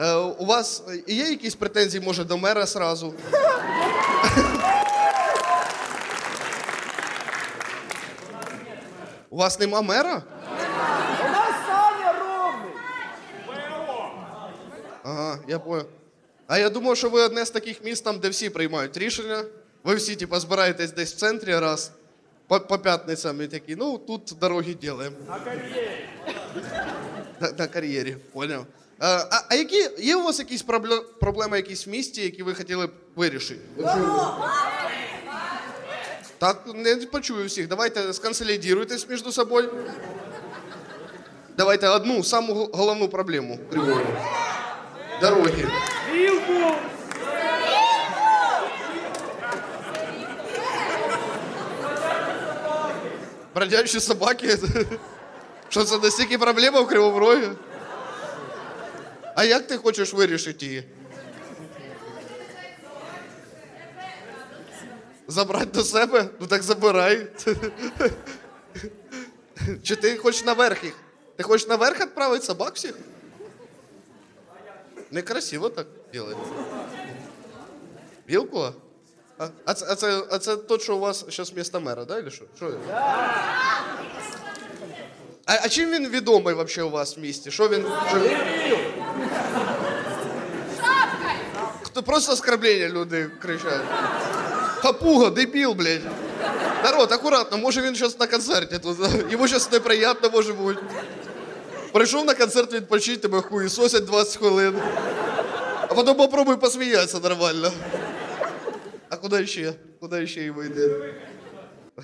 Е, у вас є якісь претензії, може, до мера сразу? У вас нема мера? У нас Саня ровний. Ага, я понял. А я думав, що ви одне з таких міст, там, де всі приймають рішення. Ви всі, типа, збираєтесь десь в центрі раз по, по п'ятницям і такі, ну тут дороги робимо. На кар'єрі. На, на кар'єрі, поняв. А, а, а які є у вас якісь пробле- проблеми якісь в місті, які ви хотіли б вирішити? Так, не почую всіх. Давайте сконсолідуйтесь між собою. Давайте одну саму гол- головну проблему Кривого. Дороги. Вілку. Бродячі собаки. Що це настільки проблема в Кривому Рогі? А як ти хочеш вирішити її? Забрати до себе? Ну так забирай. Чи ти хочеш наверх їх? Ти хочеш наверх відправити собак всіх? Некрасиво так робити. Вілку? А, а, це, а, це, а це тот, що у вас зараз місто мера, да? Или що? Що? А, а чим він відомий вообще у вас в місті? Що він. Що... Хто просто оскорблення люди кричать. Хапуга, дебіл, блядь. Народ, акуратно, може він зараз на концерті тут. Йому зараз неприємно може бути. Прийшов на концерт відпочити, тебе хуєсосять 20 хвилин. А потім попробуй посміятися нормально. А куди ще? Куди ще йому йде?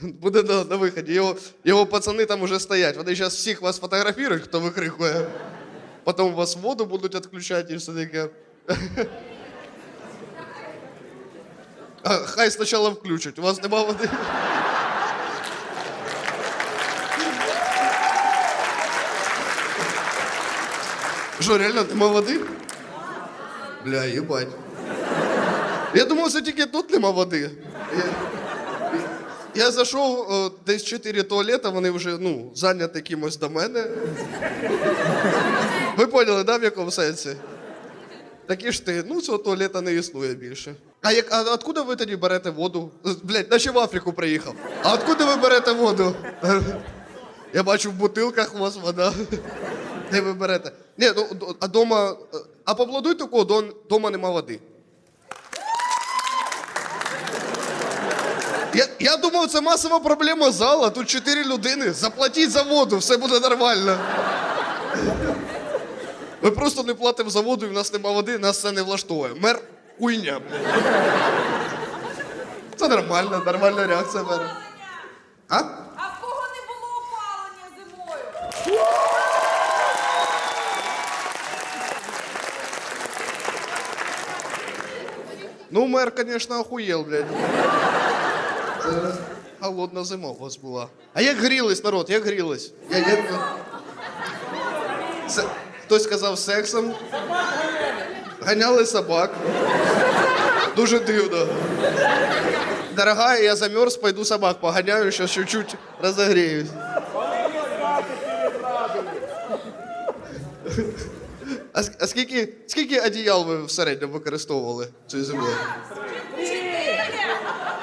Буде на, на виході. Його, його пацани там уже стоять. Вони зараз всіх вас фотографують, хто викрикує. Потім вас воду будуть відключати і все таке. Хай спочатку включать. У вас нема води. Що, реально, нема води? Бля, їбать. Я думав, це тільки тут нема води. Я, я зайшов десь чотири туалета, вони вже ну, зайняті кимось до мене. Ви поняли, да, в якому сенсі? Такі ж ти, ну цього туалета не існує більше. А як а откуда ви тоді берете воду? Блять, наче в Африку приїхав. А откуда ви берете воду? Я бачу в бутилках у вас вода. Де ви берете? Ні, ну а дома. А поаплодуйте, у кого дома нема води. Я, я думав, це масова проблема зала. Тут чотири людини. Заплатіть за воду, все буде нормально. Ми просто не платимо за воду, і в нас нема води, нас це не влаштовує. Мер хуйня. блядь. Це нормально, нормальна реакція мера. А? А в кого не було опалення зимою? Ну, мер, конечно, охуєл, блядь. Це холодна зима у вас була. А як грілись, народ, як грілись? Я. Се... Хтось сказав сексом. Ганяли собак. Дуже дивно. Дорогая, я замерз, пойду собак поганяю, сейчас чуть-чуть разогреюсь. А, скільки, скільки одіял ви в середньому використовували цією зимою?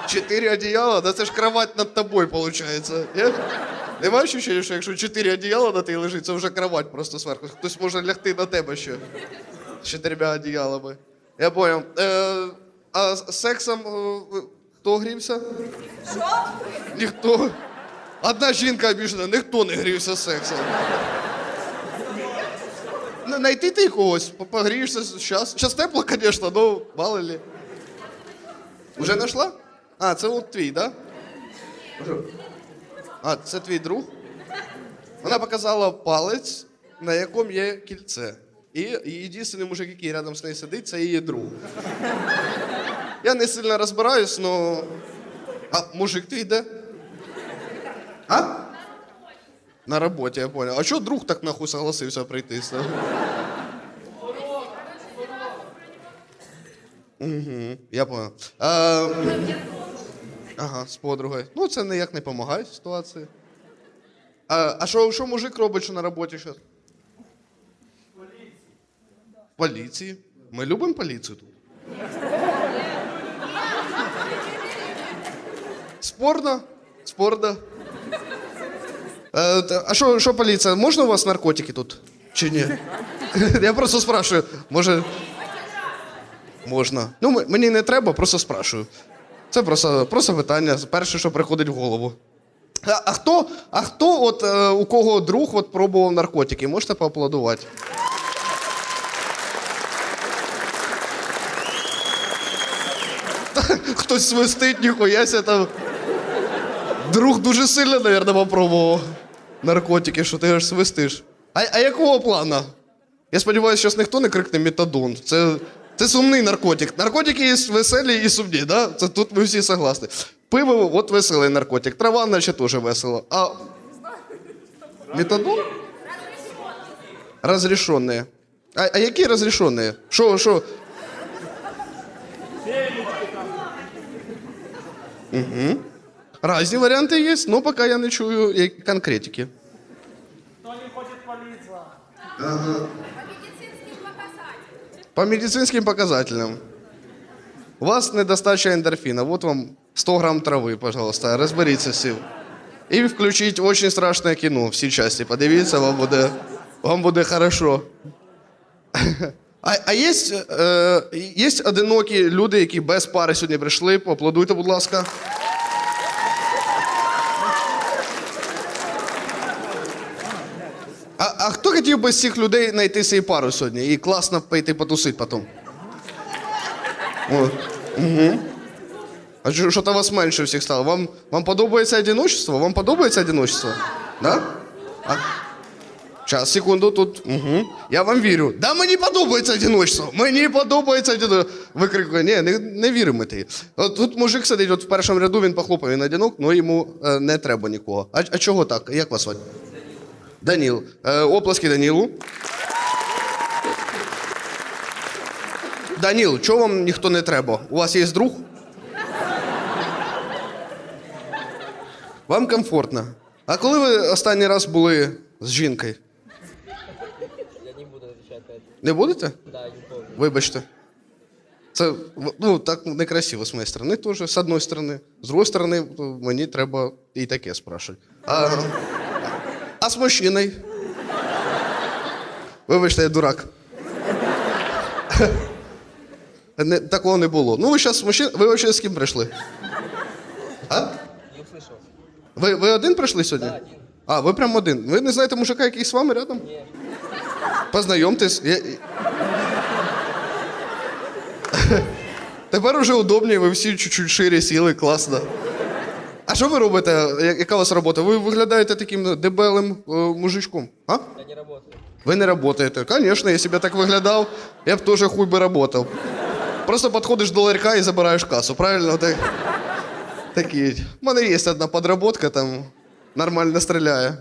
Чотири одіяла? Да це ж кровать над тобою, виходить. Я... Немає ощущення, що якщо чотири одіяла на тебе лежить, це вже кровать просто зверху. Хтось може лягти на тебе ще. З чотирма одіялами. Я понял. Е, а з сексом е, хто грівся? Що? Ніхто. Одна жінка обіжена, ніхто не грівся сексом. Ну, Найти ти когось, по- погрієшся зараз. Зараз тепло, звісно, ну мало ли. Уже знайшла? А, це от твій, так? Да? А, це твій друг? Вона показала палець, на якому є кільце. І єдиний мужик, який рядом з нею сидить, це її друг. Я не сильно розбираюсь, але. А мужик ти йде? А? На роботі, я понял. А чого друг так нахуй согласився прийти? Угу, я понял. Ага, з подругою. Ну, це ніяк не допомагає ситуації. А, що, мужик робить, що на роботі зараз? Поліції. Ми любимо поліцію тут. Спорно? Спорно. Е, а що, що поліція? Можна у вас наркотики тут? Чи ні? Я просто спрашиваю. Може. Можна. Ну, мені не треба, просто спрашую. Це просто, просто питання, перше, що приходить в голову. А, а хто, а хто от, е, у кого друг от, пробував наркотики? Можете поаплодувати? Хтось свистить, ніхуяся там. Друг дуже сильно, мабуть, попробував наркотики, що ти аж свистиш. А, а якого плана? Я сподіваюся, що ніхто не крикне метадон. Це, це сумний наркотик. Наркотики є веселі і сумні, да? Це тут ми всі согласні. Пиво от веселий наркотик. Трава, наче теж весело. А метадон? Разрешенные. А, а які розрішені? Що, що? Угу. Разні варіанти є, але поки я не чую як- конкретики. Кто не хочет палиться? По медицинским показателям. У вас недостача ендорфіна. Вот вам 100 грамм трави, пожалуйста, розберіться з цим. І включіть очень страшне кіно, всі часті. Подивіться, вам буде, вам буде хорошо. А, а є, е, є одинокі люди, які без пари сьогодні прийшли. Поаплодуйте, будь ласка. А, а хто хотів би з цих людей знайти свою пару сьогодні і класно пойти потусити потім? Угу. А що то вас менше всіх стало? Вам, вам подобається одиночество? Вам подобається одиночество? Да? А? Зараз, секунду, тут. Угу. Я вам вірю. Да, мені подобається одиночество. Мені подобається одиночество. Викрикує, ні, не, не віримо ти. От тут мужик сидить от в першому ряду, він похлопав, він одинок, але йому е, не треба нікого. А, а чого так? Як вас звати? Даніл. Е, оплески Данілу. Даніл, чого вам ніхто не треба? У вас є друг? Вам комфортно. А коли ви останній раз були з жінкою? Не будете? Да. Вибачте. Це ну, так некрасиво з моєї сторони теж, з одної сторони. З другої сторони, мені треба і таке спрашувати. А, а з мужчиною? Вибачте, я дурак. Не, такого не було. Ну, ви зараз з мужчин... Ви взагалі з ким прийшли? А? Не услышал. Ви, ви один прийшли сьогодні? Да, один. А, ви прям один. Ви не знаєте мужика, який з вами рядом? Не. Познайомтесь. Я... Тепер уже удобніше, ви всі чуть-чуть шире сіли, класно. А що ви робите? Яка у вас робота? Ви виглядаєте таким дебелим е, мужичком. А? Я не работаю. Ви не працюєте. Звісно, я так виглядав, я б теж хуй би працював. Просто підходиш до ларька і забираєш касу, правильно? Так... Такі. У мене є одна подработка, там нормально стріляє.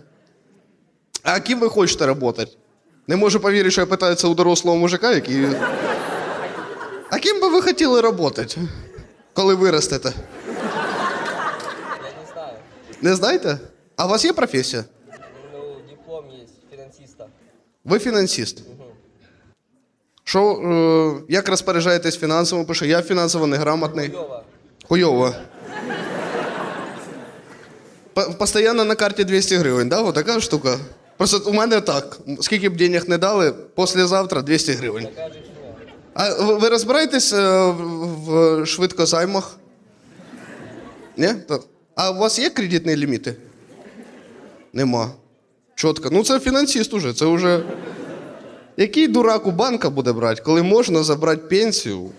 А ким ви хочете працювати? Не можу повірити, що я питаюся у дорослого мужика, який. А ким би ви хотіли працювати, коли виростете? Я не знаю. Не знаєте? А у вас є професія? Ну, диплом есть финансиста. Ви фінансист. Що, е, як розпоряджаєтесь фінансово? Пише, я фінансово неграмотний. Лева. Хуйово. Постоянно на карті 200 гривень, да? Вот така штука. Просто у мене так. Скільки б денег не дали, післязавтра 200 гривень. А ви, розбираєтесь в, в швидкозаймах? Ні? А у вас є кредитні ліміти? Нема. Чітко. Ну це фінансист уже. Це вже. Який дурак у банка буде брати, коли можна забрати пенсію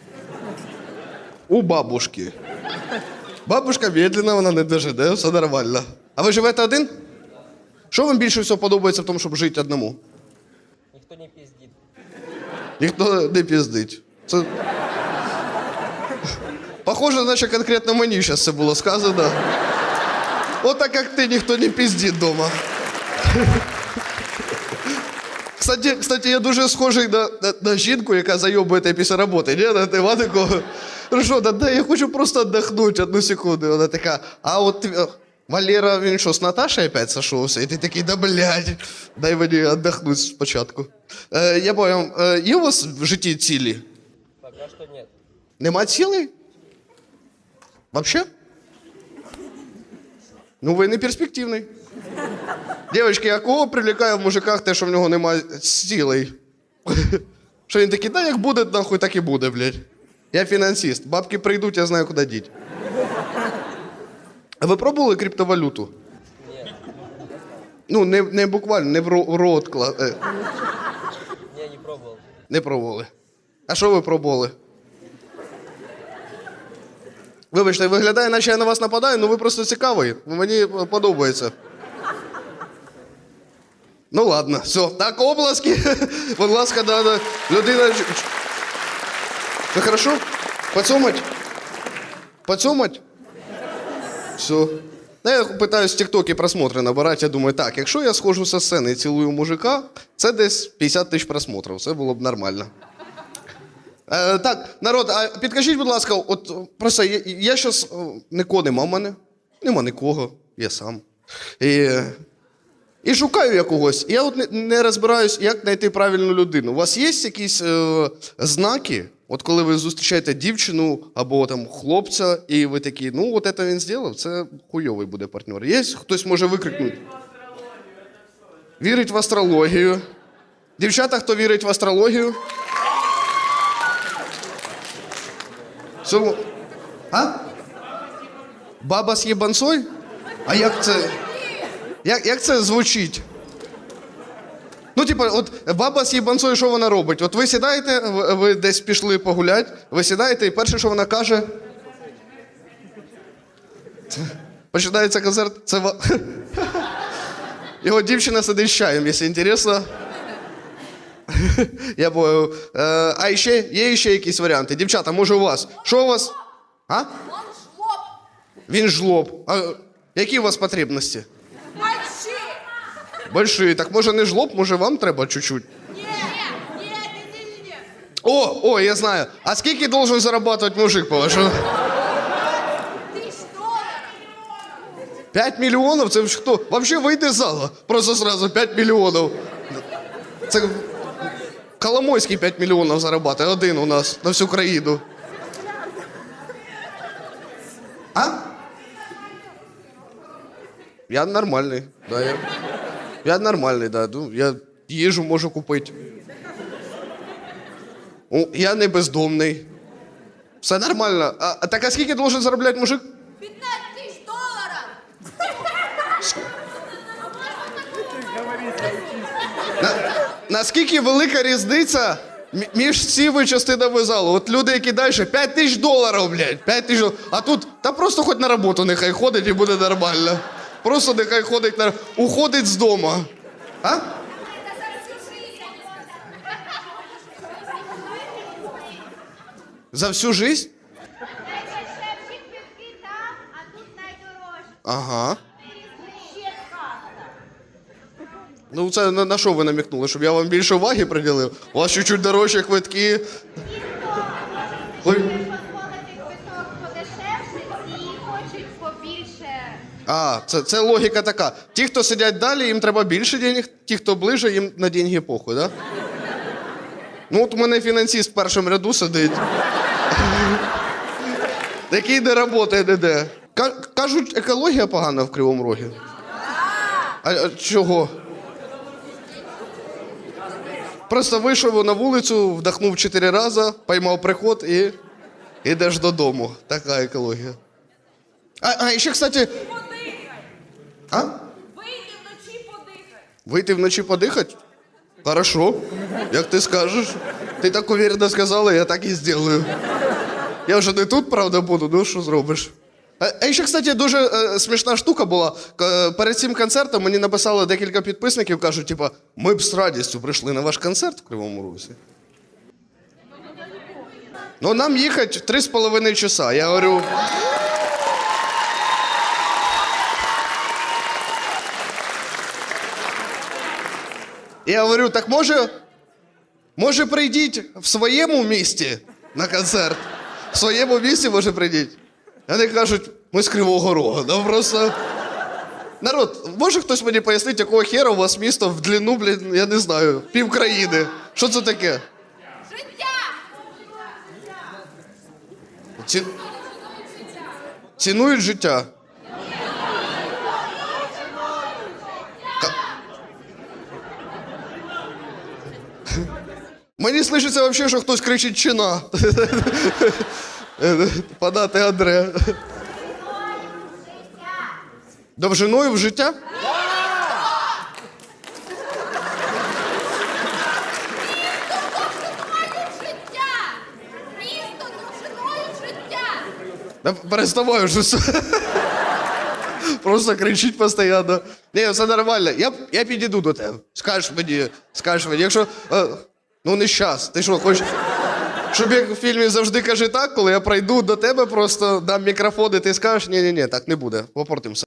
у бабушки? Бабушка медленно, вона не дожиде, все нормально. А ви живете один? Що вам більше всього подобається в тому, щоб жити одному? Никто не пиздит. Ніхто не піздить. Це. Похоже, наче конкретно мені зараз це було сказано. От так як ти, ніхто не піздить вдома. Кстати, кстати, я дуже схожий на, на, на жінку, яка зайобує після роботи. Ні, на тема Ну да, да, я хочу просто віддохнути одну секунду. Вона така, а от Валера, він що, з Наташею опять сошовся? І ти такий, да блядь, дай мені віддохнути спочатку. Е, я понял, е, є у вас в житті цілі? Пока что нет. Нема цілей? Вообще? Ну, ви не перспективний. Дівчатки, а кого привлікає в мужиках те, що в нього немає цілей? Що він такий, да як буде, нахуй, так і буде, блядь. Я фінансист. Бабки прийдуть, я знаю, куди діть. А ви пробували криптовалюту? Нет. Ну, не, не буквально, не в рот кла... е, Не, пробовал. Не пробували. А що ви пробували? Вибачте, виглядає, наче я на вас нападаю, ну ви просто цікавий. Мені подобається. Ну ладно, все. Так, обласки. Будь ласка, да, да. Людина. Ви хорошо? Поцьомать? Поцьомать? Все. Ну, я питаюсь в Тіктокі просмотри набирати. Я думаю, так, якщо я схожу зі сцени і цілую мужика, це десь 50 тисяч просмотрів. Це було б нормально. Е, так, народ, а підкажіть, будь ласка, от просто я, я щас е, нікого нема в мене. Нема нікого, я сам. І, і шукаю я когось. Я от не, не розбираюсь, як знайти правильну людину. У вас є якісь е, знаки, от коли ви зустрічаєте дівчину або там хлопця, і ви такі, ну от це він зробив, це хуйовий буде партнер. Є? Хтось може викрикнути. Вірить в астрологію. Дівчата, хто вірить в астрологію? Цьому... А? Баба з єбанцой? А як це. Як, як це звучить? Ну, типа, от баба з єбанцою, що вона робить? От ви сідаєте, ви, десь пішли погуляти, ви сідаєте, і перше, що вона каже. Починається концерт. Це Його дівчина сидить з чаєм, якщо інтересно. Я понял. Е, а ще є ще якісь варіанти. Дівчата, може у вас? Що у вас? А? Жлоб. Він жлоб. А які у вас потребності? Большие. Так може не жлоб, може вам треба чуть-чуть. Нет, нет, нет, нет. О, о, я знаю. А скільки должен зарабатывать мужик? Тысяч долларов. 5 мільйонів? Це хто? Вообще вийде з зала. Просто сразу 5 мільйонів. Це Коломойський 5 мільйонів зарабатує. Один у нас на всю країну. А? Я нормальний. Да, я, я нормальний, да. Ну, я їжу можу купити. О, я не бездомний. Все нормально. А, а так а скільки должен заробляти мужик? 15 тысяч долларов. Наскільки велика різниця мі- між цими частинами залу? От люди, які далі 5 тисяч доларів, блядь, 5 тисяч. дол- А тут, та просто хоч на роботу нехай ходить і буде нормально. Просто нехай ходить на уходить з дому. А? За всю жизнь. Ага. Ну, це на, на що ви намікнули? Щоб я вам більше уваги приділив? У вас чуть-чуть дорожчі квитки. А, це, це логіка така. Ті, хто сидять далі, їм треба більше денег, ті, хто ближе, їм на деньги похуй, да? Ну, от у мене фінансист в першому ряду сидить. Який не ніде. Ка- Кажуть, екологія погана в Кривому Рогі. А, а чого? Просто вийшов на вулицю, вдохнув чотири рази, поймав приход і йдеш додому. Така екологія. А, а ще, кстати. А? Вийди вночі подихай. Вийти вночі подихати? Хорошо, як ти скажеш. Ти так уверенно сказала, я так і зроблю. Я вже не тут, правда, буду, ну що зробиш. А, а ще, кстати, дуже е, смішна штука була. Перед цим концертом мені написали декілька підписників, кажуть, типа, ми б з радістю прийшли на ваш концерт в Кривому Русі. Ну, нам їхати три з половиною часа. Я говорю. Я говорю, так може, може прийдіть в своєму місті на концерт? В своєму місті може прийдіть. Вони кажуть, ми з Кривого Рога. Ну просто Народ, може хтось мені пояснить, якого хера у вас місто в длину, блін, я не знаю, пів країни. Що це таке? Життя! Ці... Цінують життя. Мені слышиться вообще, що хтось кричить чина. Подати Андре. Довжиною в життя? Да переставай все. Просто кричить постійно. Ні, все нормально. Я, я підійду до тебе. Скажеш мені, скажеш мені. Якщо. е, ну не щас. Ти що, хочеш. Щоб як в фільмі завжди каже так, коли я пройду до тебе, просто дам мікрофон, і ти скажеш, ні-ні-ні, так не буде. Попортимося.